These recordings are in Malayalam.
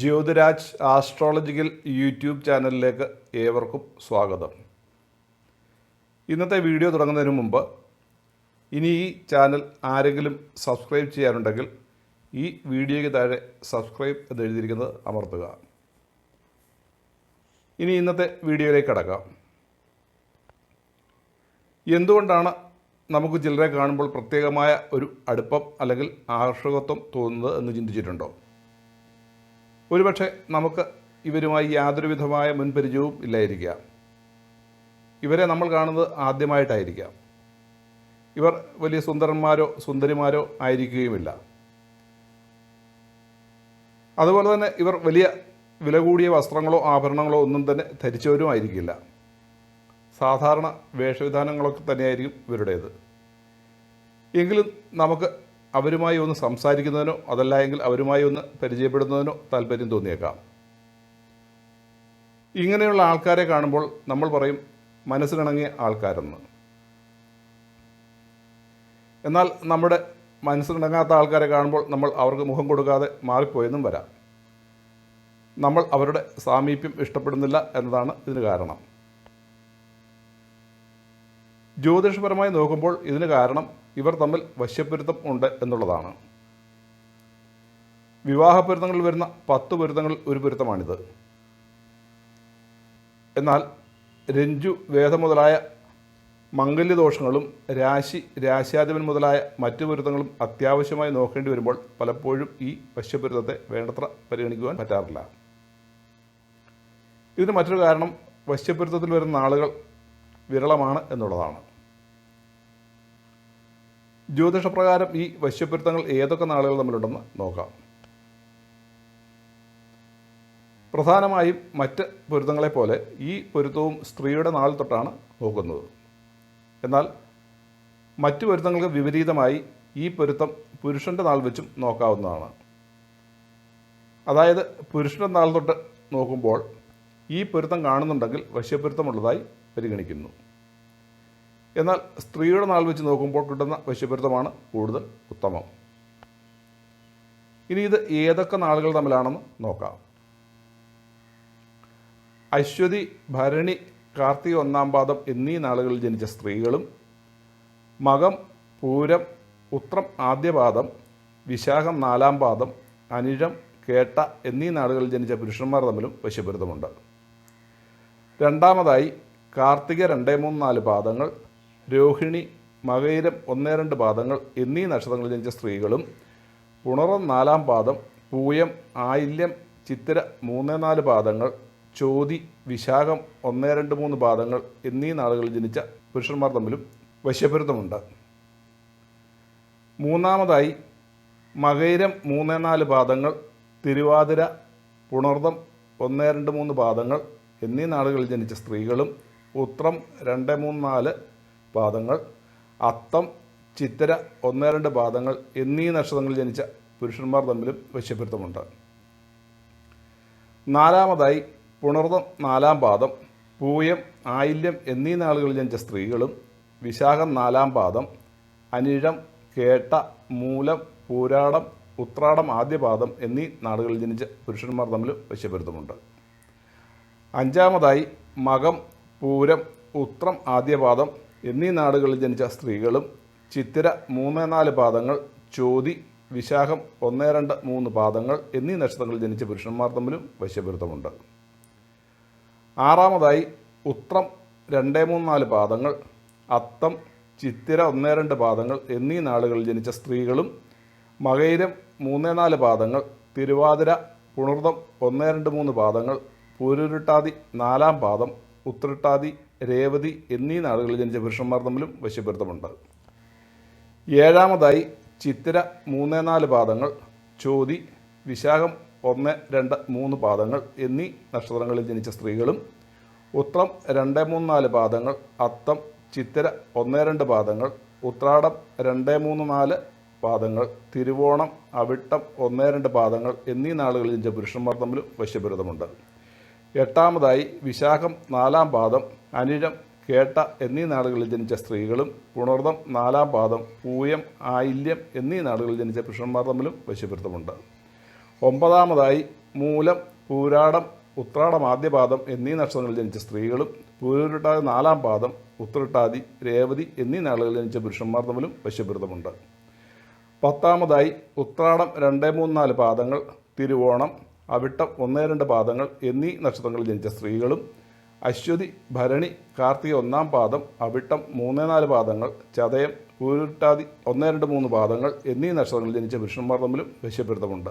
ജ്യോതിരാജ് ആസ്ട്രോളജിക്കൽ യൂട്യൂബ് ചാനലിലേക്ക് ഏവർക്കും സ്വാഗതം. ഇന്നത്തെ വീഡിയോ തുടങ്ങുന്നതിന് മുമ്പ് ഇനി ഈ ചാനൽ ആരെങ്കിലും സബ്സ്ക്രൈബ് ചെയ്യാനുണ്ടെങ്കിൽ ഈ വീഡിയോയ്ക്ക് താഴെ സബ്സ്ക്രൈബ് എന്ന് എഴുതിയിരിക്കുന്നത് അമർത്തുക. ഇനി ഇന്നത്തെ വീഡിയോയിലേക്ക് കടക്കാം. എന്തുകൊണ്ടാണ് നമുക്ക് ചിലരെ കാണുമ്പോൾ പ്രത്യേകമായ ഒരു അടുപ്പം അല്ലെങ്കിൽ ആകർഷകത്വം തോന്നുന്നത് എന്ന് ചിന്തിച്ചിട്ടുണ്ടോ? ഒരുപക്ഷെ നമുക്ക് ഇവരുമായി യാതൊരു വിധമായ മുൻപരിചയവും ഇല്ലായിരിക്കാം. ഇവരെ നമ്മൾ കാണുന്നത് ആദ്യമായിട്ടായിരിക്കാം. ഇവർ വലിയ സുന്ദരന്മാരോ സുന്ദരിമാരോ ആയിരിക്കുകയുമില്ല. അതുപോലെ തന്നെ ഇവർ വലിയ വില കൂടിയ വസ്ത്രങ്ങളോ ആഭരണങ്ങളോ ഒന്നും തന്നെ ധരിച്ചവരും ആയിരിക്കില്ല. സാധാരണ വേഷവിധാനങ്ങളൊക്കെ തന്നെയായിരിക്കും ഇവരുടേത്. എങ്കിലും നമുക്ക് അവരുമായി ഒന്ന് സംസാരിക്കുന്നതിനോ അതല്ല എങ്കിൽ അവരുമായി ഒന്ന് പരിചയപ്പെടുന്നതിനോ താല്പര്യം തോന്നിയേക്കാം. ഇങ്ങനെയുള്ള ആൾക്കാരെ കാണുമ്പോൾ നമ്മൾ പറയും മനസ്സിനിണങ്ങിയ ആൾക്കാരെന്ന്. എന്നാൽ നമ്മുടെ മനസ്സിനിണങ്ങാത്ത ആൾക്കാരെ കാണുമ്പോൾ നമ്മൾ അവർക്ക് മുഖം കൊടുക്കാതെ മാറിപ്പോയെന്നും വരാം. നമ്മൾ അവരുടെ സാമീപ്യം ഇഷ്ടപ്പെടുന്നില്ല എന്നതാണ് ഇതിന് കാരണം. ജ്യോതിഷപരമായി നോക്കുമ്പോൾ ഇതിന് കാരണം ഇവർ തമ്മിൽ വശ്യപ്പൊരുത്തം ഉണ്ട് എന്നുള്ളതാണ്. വിവാഹ പൊരുത്തങ്ങളിൽ വരുന്ന പത്ത് പൊരുത്തങ്ങളിൽ ഒരു പൊരുത്തമാണിത്. എന്നാൽ രഞ്ജു വേദം മുതലായ മംഗല്യദോഷങ്ങളും രാശി രാശ്യാധിപൻ മുതലായ മറ്റു പൊരുത്തങ്ങളും അത്യാവശ്യമായി നോക്കേണ്ടി വരുമ്പോൾ പലപ്പോഴും ഈ വശ്യപ്പൊരുത്തത്തെ വേണ്ടത്ര പരിഗണിക്കുവാൻ പറ്റാറില്ല. ഇതിന് മറ്റൊരു കാരണം വശ്യപ്പൊരുത്തത്തിൽ വരുന്ന ആളുകൾ വിരളമാണ് എന്നുള്ളതാണ്. ജ്യോതിഷപ്രകാരം ഈ വശ്യപ്പൊരുത്തങ്ങൾ ഏതൊക്കെ നാളുകൾ തമ്മിലുണ്ടെന്ന് നോക്കാം. പ്രധാനമായും മറ്റ് പൊരുത്തങ്ങളെ പോലെ ഈ പൊരുത്തവും സ്ത്രീയുടെ നാൾ തൊട്ടാണ് നോക്കുന്നത് എന്നാൽ മറ്റു പൊരുത്തങ്ങൾക്ക് വിപരീതമായി ഈ പൊരുത്തം പുരുഷന്റെ നാൾ വെച്ചും നോക്കാവുന്നതാണ്. അതായത് പുരുഷന്റെ നാൾ തൊട്ട് നോക്കുമ്പോൾ ഈ പൊരുത്തം കാണുന്നുണ്ടെങ്കിൽ വശ്യപ്പൊരുത്തമുള്ളതായി പരിഗണിക്കുന്നു. എന്നാൽ സ്ത്രീയുടെ നാൾ വെച്ച് നോക്കുമ്പോൾ കിട്ടുന്ന വശ്യപരുത്തമാണ് കൂടുതൽ ഉത്തമം. ഇനി ഇത് ഏതൊക്കെ നാളുകൾ തമ്മിലാണെന്ന് നോക്കാം. അശ്വതി ഭരണി കാർത്തിക ഒന്നാം പാദം എന്നീ നാളുകളിൽ ജനിച്ച സ്ത്രീകളും മകം പൂരം ഉത്രം ആദ്യപാദം വിശാഖം നാലാം പാദം അനിഴം കേട്ട എന്നീ നാളുകളിൽ ജനിച്ച പുരുഷന്മാർ തമ്മിലും വശ്യപരുത്തമുണ്ട് രണ്ടാമതായി കാർത്തിക രണ്ടേ മൂന്ന് നാല് പാദങ്ങൾ രോഹിണി മകയിരം ഒന്നേ രണ്ട് പാദങ്ങൾ എന്നീ നക്ഷത്രങ്ങളിൽ ജനിച്ച സ്ത്രീകളും പുണറം നാലാം പാദം പൂയം ആയില്യം ചിത്തിര മൂന്നേ നാല് പാദങ്ങൾ ചോതി വിശാഖം ഒന്നേ രണ്ട് മൂന്ന് പാദങ്ങൾ എന്നീ നാളുകളിൽ ജനിച്ച പുരുഷന്മാർ തമ്മിലും വശ്യപുരുത്തമുണ്ട് മൂന്നാമതായി മകയിരം മൂന്നേ നാല് പാദങ്ങൾ തിരുവാതിര പുണർദം ഒന്നേ രണ്ട് മൂന്ന് പാദങ്ങൾ എന്നീ നാളുകളിൽ ജനിച്ച സ്ത്രീകളും ഉത്രം രണ്ട് മൂന്ന് നാല് പാദങ്ങൾ അത്തം ചിത്തിര ഒന്ന് രണ്ട് പാദങ്ങൾ എന്നീ നക്ഷത്രങ്ങളിൽ ജനിച്ച പുരുഷന്മാർ തമ്മിലും വശ്യപ്പെടുത്തമുണ്ട് നാലാമതായി പുണർദം നാലാം പാദം പൂയം ആയില്യം എന്നീ നാളുകളിൽ ജനിച്ച സ്ത്രീകളും വിശാഖം നാലാം പാദം അനിഴം കേട്ട മൂലം പൂരാടം ഉത്രാടം ആദ്യപാദം എന്നീ നാടുകളിൽ ജനിച്ച പുരുഷന്മാർ തമ്മിൽ വശ്യപ്പെടുത്തുന്നുണ്ട് അഞ്ചാമതായി മകം പൂരം ഉത്രം ആദ്യപാദം എന്നീ നാടുകളിൽ ജനിച്ച സ്ത്രീകളും ചിത്തിര മൂന്ന് നാല് പാദങ്ങൾ ചോതി വിശാഖം ഒന്ന് രണ്ട് മൂന്ന് പാദങ്ങൾ എന്നീ നക്ഷത്രങ്ങളിൽ ജനിച്ച പുരുഷന്മാർ തമ്മിലും വശ്യപുരത്തമുണ്ട് ആറാമതായി ഉത്രം രണ്ട് മൂന്ന് നാല് പാദങ്ങൾ അത്തം ചിത്തിര ഒന്ന് രണ്ട് പാദങ്ങൾ എന്നീ നാളുകളിൽ ജനിച്ച സ്ത്രീകളും മകയിരം മൂന്ന് നാല് പാദങ്ങൾ തിരുവാതിര പുണർദം ഒന്ന് രണ്ട് മൂന്ന് പാദങ്ങൾ പൂരുരുട്ടാതി നാലാം പാദം ഉത്രട്ടാതി രേവതി എന്നീ നാടുകളിൽ ജനിച്ച പുരുഷന്മാർ തമ്മിലും വശ്യപ്പെടുത്തമുണ്ട് ഏഴാമതായി ചിത്തിര മൂന്ന് നാല് പാദങ്ങൾ ചോതി വിശാഖം ഒന്ന് രണ്ട് മൂന്ന് പാദങ്ങൾ എന്നീ നക്ഷത്രങ്ങളിൽ ജനിച്ച സ്ത്രീകളും ഉത്രം രണ്ട് മൂന്ന് നാല് പാദങ്ങൾ അത്തം ചിത്തിര ഒന്ന് രണ്ട് പാദങ്ങൾ ഉത്രാടം രണ്ട് മൂന്ന് നാല് പാദങ്ങൾ തിരുവോണം അവിട്ടം ഒന്ന് രണ്ട് പാദങ്ങൾ എന്നീ നാളുകളിൽ ജനിച്ച പുരുഷന്മാർ തമ്മിൽ വശ്യപുരതമുണ്ട് എട്ടാമതായി വിശാഖം നാലാം പാദം അനിഴം കേട്ട എന്നീ നാടുകളിൽ ജനിച്ച സ്ത്രീകളും പുണർദം നാലാം പാദം പൂയം ആയില്യം എന്നീ നാടുകളിൽ ജനിച്ച പുരുഷന്മാർ തമ്മിലും വശ്യപ്പെടുത്തമുണ്ട് ഒമ്പതാമതായി മൂലം പൂരാടം ഉത്രാടം ആദ്യപാദം എന്നീ നക്ഷത്രങ്ങളിൽ ജനിച്ച സ്ത്രീകളും പൂരുരുട്ടാതി നാലാം പാദം ഉത്രട്ടാതി രേവതി എന്നീ നാളുകളിൽ ജനിച്ച പുരുഷന്മാർ തമ്മിലും വശ്യപ്പെടുത്തമുണ്ട് പത്താമതായി ഉത്രാടം രണ്ട് മൂന്ന് നാല് പാദങ്ങൾ തിരുവോണം അവിട്ടം ഒന്ന് രണ്ട് പാദങ്ങൾ എന്നീ നക്ഷത്രങ്ങളിൽ ജനിച്ച സ്ത്രീകളും അശ്വതി ഭരണി കാർത്തിക ഒന്നാം പാദം അവിട്ടം മൂന്ന് നാല് പാദങ്ങൾ ചതയം കൂരുട്ടാതി ഒന്ന് രണ്ട് മൂന്ന് പാദങ്ങൾ എന്നീ നക്ഷത്രങ്ങളിൽ ജനിച്ച പുരുഷന്മാർ തമ്മിലും വശ്യബിരുദമുണ്ട്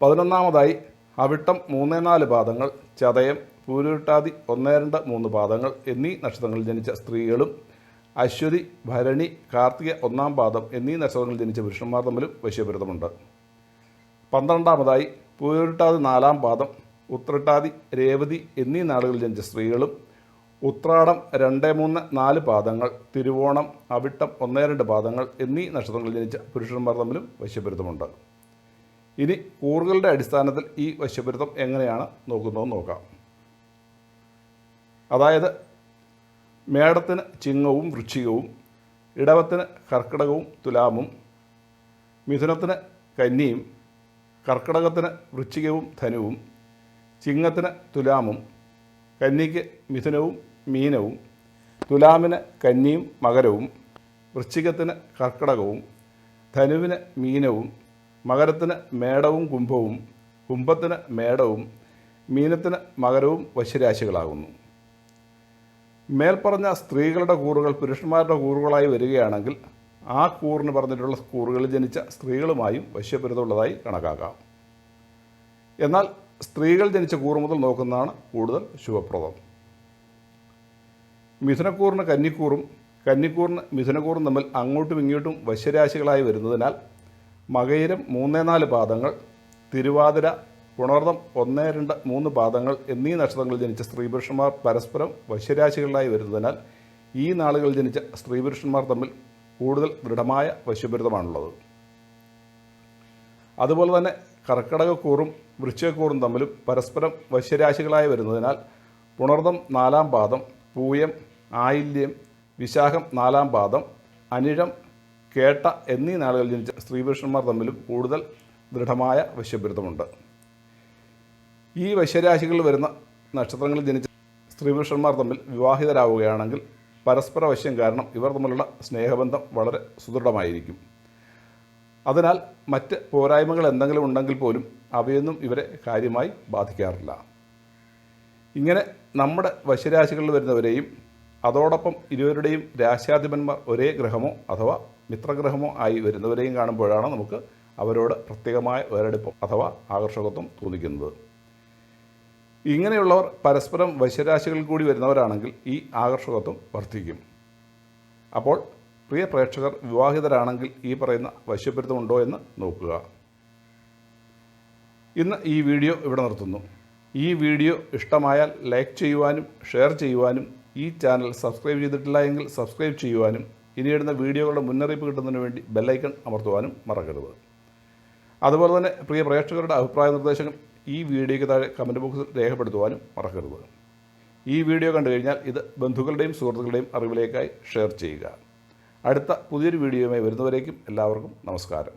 പതിനൊന്നാമതായി അവിട്ടം മൂന്ന് നാല് പാദങ്ങൾ ചതയം പൂരുരുട്ടാതി ഒന്ന് രണ്ട് മൂന്ന് പാദങ്ങൾ എന്നീ നക്ഷത്രങ്ങളിൽ ജനിച്ച സ്ത്രീകളും അശ്വതി ഭരണി കാർത്തിക ഒന്നാം പാദം എന്നീ നക്ഷത്രങ്ങളിൽ ജനിച്ച പുരുഷന്മാർ തമ്മിലും വശ്യബിരുദമുണ്ട് പന്ത്രണ്ടാമതായി പൂരുരുട്ടാതി നാലാം പാദം ഉത്രട്ടാതി രേവതി എന്നീ നാളുകളിൽ ജനിച്ച സ്ത്രീകളും ഉത്രാടം രണ്ട് മൂന്ന് നാല് പാദങ്ങൾ തിരുവോണം അവിട്ടം ഒന്ന് രണ്ട് പാദങ്ങൾ എന്നീ നക്ഷത്രങ്ങളിൽ ജനിച്ച പുരുഷന്മാർ തമ്മിലും വശ്യപുരുത്തമുണ്ട് ഇനി കൂറുകളുടെ അടിസ്ഥാനത്തിൽ ഈ വശ്യപുരുത്തം എങ്ങനെയാണ് നോക്കുന്നതെന്ന് നോക്കാം. അതായത് മേടത്തിന് ചിങ്ങവും വൃശ്ചികവും ഇടവത്തിന് കർക്കിടകവും തുലാമും മിഥുനത്തിന് കന്നിയും കർക്കിടകത്തിന് വൃശ്ചികവും ധനുവും ചിങ്ങത്തിന് തുലാമും കന്നിക്ക് മിഥുനവും മീനവും തുലാമിന് കന്നിയും മകരവും വൃശ്ചികത്തിന് കർക്കിടകവും ധനുവിന് മീനവും മകരത്തിന് മേടവും കുംഭവും കുംഭത്തിന് മേടവും മീനത്തിന് മകരവും വശ്യരാശികളാകുന്നു മേൽപ്പറഞ്ഞ സ്ത്രീകളുടെ കൂറുകൾ പുരുഷന്മാരുടെ കൂറുകളായി വരികയാണെങ്കിൽ ആ കൂറിന് പറഞ്ഞിട്ടുള്ള കൂറുകളിൽ ജനിച്ച സ്ത്രീകളുമായും വശ്യപരിതമുള്ളതായി കണക്കാക്കാം. എന്നാൽ സ്ത്രീകൾ ജനിച്ച കൂറ് മുതൽ നോക്കുന്നതാണ് കൂടുതൽ ശുഭപ്രദം. മിഥുനക്കൂറിന് കന്നിക്കൂറും കന്നിക്കൂറിന് മിഥുനക്കൂറും തമ്മിൽ അങ്ങോട്ടും ഇങ്ങോട്ടും വശ്യരാശികളായി വരുന്നതിനാൽ മകയിരം മൂന്നേ നാല് പാദങ്ങൾ തിരുവാതിര പുണർദം ഒന്ന് രണ്ട് മൂന്ന് പാദങ്ങൾ എന്നീ നക്ഷത്രങ്ങളിൽ ജനിച്ച സ്ത്രീപുരുഷന്മാർ പരസ്പരം വശ്യരാശികളിലായി വരുന്നതിനാൽ ഈ നാളുകളിൽ ജനിച്ച സ്ത്രീപുരുഷന്മാർ തമ്മിൽ കൂടുതൽ ദൃഢമായ വശ്യപരിതമാണുള്ളത് അതുപോലെ തന്നെ കർക്കിടകക്കൂറും വൃശ്ചികക്കൂറും തമ്മിലും പരസ്പരം വശ്യരാശികളായി വരുന്നതിനാൽ പുണർദം നാലാം പാദം പൂയം ആയില്യം വിശാഖം നാലാം പാദം അനിഴം കേട്ട എന്നീ നാളുകളിൽ ജനിച്ച സ്ത്രീപുരുഷന്മാർ തമ്മിലും കൂടുതൽ ദൃഢമായ വശ്യബിരുദമുണ്ട്. ഈ വശ്യരാശികളിൽ വരുന്ന നക്ഷത്രങ്ങളിൽ ജനിച്ച സ്ത്രീപുരുഷന്മാർ തമ്മിൽ വിവാഹിതരാവുകയാണെങ്കിൽ പരസ്പര വശ്യം കാരണം ഇവർ തമ്മിലുള്ള സ്നേഹബന്ധം വളരെ സുദൃഢമായിരിക്കും. അതിനാൽ മറ്റ് പോരായ്മകൾ എന്തെങ്കിലും ഉണ്ടെങ്കിൽ പോലും അവയൊന്നും ഇവരെ കാര്യമായി ബാധിക്കാറില്ല. ഇങ്ങനെ നമ്മുടെ വശരാശികളിൽ വരുന്നവരെയും അതോടൊപ്പം ഇരുവരുടെയും രാശാധിപന്മാർ ഒരേ ഗ്രഹമോ അഥവാ മിത്രഗ്രഹമോ ആയി വരുന്നവരെയും കാണുമ്പോഴാണ് നമുക്ക് അവരോട് പ്രത്യേകമായ ഒരടുപ്പം അഥവാ ആകർഷകത്വം തോന്നിക്കുന്നത്. ഇങ്ങനെയുള്ളവർ പരസ്പരം വശ്യരാശികളിൽ കൂടി വരുന്നവരാണെങ്കിൽ ഈ ആകർഷകത്വം വർദ്ധിക്കും. അപ്പോൾ പ്രിയ പ്രേക്ഷകർ വിവാഹിതരാണെങ്കിൽ ഈ പറയുന്ന വശ്യപരിതമുണ്ടോ എന്ന് നോക്കുക. ഇന്ന് ഈ വീഡിയോ ഇവിടെ നിർത്തുന്നു. ഈ വീഡിയോ ഇഷ്ടമായാൽ ലൈക്ക് ചെയ്യുവാനും ഷെയർ ചെയ്യുവാനും ഈ ചാനൽ സബ്സ്ക്രൈബ് ചെയ്തിട്ടില്ല എങ്കിൽ സബ്സ്ക്രൈബ് ചെയ്യുവാനും ഇനിയിടുന്ന വീഡിയോകളുടെ മുന്നറിയിപ്പ് കിട്ടുന്നതിന് വേണ്ടി ബെല്ലൈക്കൺ അമർത്തുവാനും മറക്കരുത്. അതുപോലെ തന്നെ പ്രിയ പ്രേക്ഷകരുടെ അഭിപ്രായ നിർദ്ദേശങ്ങൾ ഈ വീഡിയോയ്ക്ക് താഴെ കമന്റ് ബോക്സിൽ രേഖപ്പെടുത്തുവാനും മറക്കരുത്. ഈ വീഡിയോ കണ്ടു കഴിഞ്ഞാൽ ഇത് ബന്ധുക്കളുടെയും സുഹൃത്തുക്കളുടെയും അറിവിലേക്കായി ഷെയർ ചെയ്യുക. അടുത്ത പുതിയൊരു വീഡിയോയുമായി വരുന്നവരേക്കും എല്ലാവർക്കും നമസ്കാരം.